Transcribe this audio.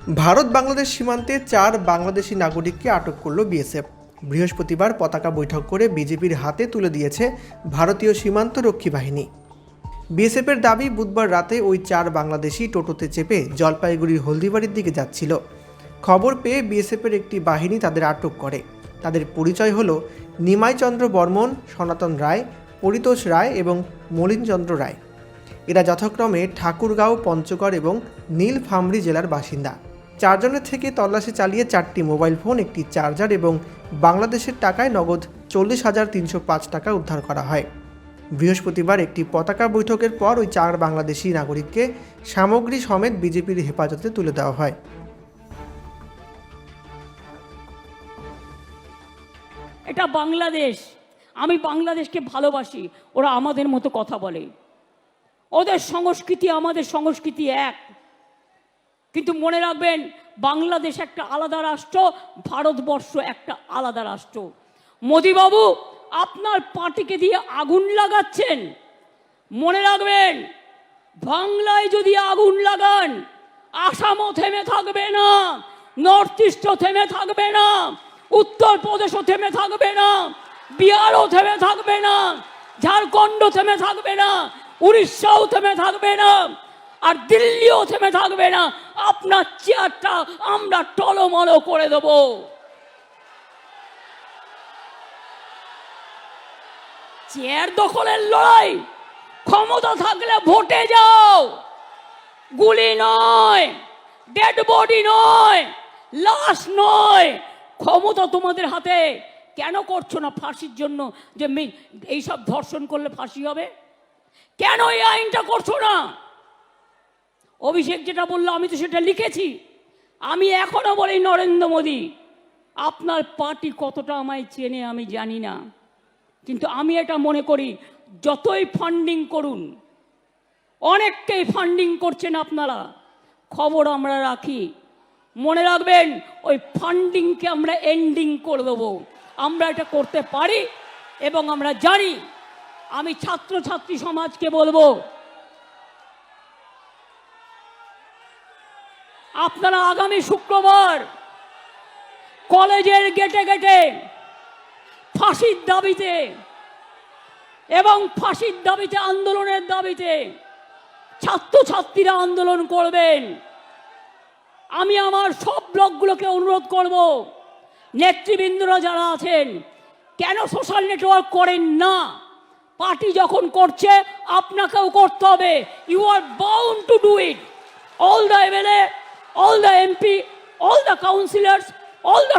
ভারত বাংলাদেশ সীমান্তে চার বাংলাদেশি নাগরিককে আটক করল বিএসএফ। বৃহস্পতিবার পতাকা বৈঠক করে বিজেপির হাতে তুলে দিয়েছে ভারতীয় সীমান্ত রক্ষী বাহিনী। বিএসএফের দাবি, বুধবার রাতে ওই চার বাংলাদেশি টোটোতে চেপে জলপাইগুড়ির হলদিবাড়ির দিকে যাচ্ছিল। খবর পেয়ে বিএসএফের একটি বাহিনী তাদের আটক করে। তাদের পরিচয় হল নিমাইচন্দ্র বর্মন, সনাতন রায়, পরিতোষ রায় এবং মলিনচন্দ্র রায়। এরা যথাক্রমে ঠাকুরগাঁও, পঞ্চগড় এবং নীলফামরি জেলার বাসিন্দা। চারজনের থেকে তল্লাশি চালিয়ে চারটি মোবাইল ফোন, একটি চার্জার এবং বাংলাদেশের টাকায় নগদ চল্লিশ হাজার তিনশো পাঁচ টাকা উদ্ধার করা হয়। বৃহস্পতিবার একটি পতাকা বৈঠকের পর ওই চার বাংলাদেশি নাগরিককে সামগ্রী সমেত বিজেপির হেফাজতে তুলে দেওয়া হয়। এটা বাংলাদেশ। আমি বাংলাদেশকে ভালোবাসি। ওরা আমাদের মতো কথা বলে। ওদের সংস্কৃতি আমাদের সংস্কৃতি এক। কিন্তু মনে রাখবেন, বাংলাদেশ একটা আলাদা রাষ্ট্র, ভারতবর্ষ একটা আলাদা রাষ্ট্র। মোদিবাবু, আপনার পার্টিকে দিয়ে আগুন লাগাচ্ছেন। মনে রাখবেন, বাংলায় যদি আগুন লাগান, আসামও থেমে থাকবে না, নর্থ ইস্টও থেমে থাকবে না, উত্তরপ্রদেশও থেমে থাকবে না, বিহারও থেমে থাকবে না ঝাড়খণ্ড থেমে থাকবে না, উড়িষ্যাও থেমে থাকবে না। আর দিল্লিও থেমে থাকবে না। আপনার চেয়ারটা আমরা টলমলো করে দেবো। চেয়ার দখলের লড়াই, ক্ষমতা থাকলে ভোটে যাও। গুলি নয়, ডেড বডি নয়, লাশ নয়। ক্ষমতা তোমাদের হাতে। কেন করছ না ফাঁসির জন্য যে এইসব ধর্ষণ করলে ফাঁসি হবে? কেন এই আইনটা করছ না? অভিষেক যেটা বলল, আমি তো সেটা লিখেছি। আমি এখনও বলি, নরেন্দ্র মোদী, আপনার পার্টি কতটা আমায় চেনে আমি জানি না। কিন্তু আমি এটা মনে করি, যতই ফান্ডিং করুন, অনেককেই ফান্ডিং করছেন আপনারা। খবর আমরা রাখি। মনে রাখবেন, ওই ফান্ডিংকে আমরা এন্ডিং করে দেবো। আমরা এটা করতে পারি এবং আমরা জানি। আমি ছাত্রছাত্রী সমাজকে বলব আপনারা আগামী শুক্রবার কলেজের গেটে গেটে ফাঁসির দাবিতে এবং ফাঁসির দাবিতে আন্দোলনের দাবিতে ছাত্রছাত্রীরা আন্দোলন করবেন। আমি আমার সব ব্লকগুলোকে অনুরোধ করব, নেতৃবৃন্দরা যারা আছেন, কেন সোশ্যাল নেটওয়ার্ক করেন না? পার্টি যখন করছে, আপনাকেও করতে হবে। You are bound to do it all the MLA all the MP, all the councillors, all the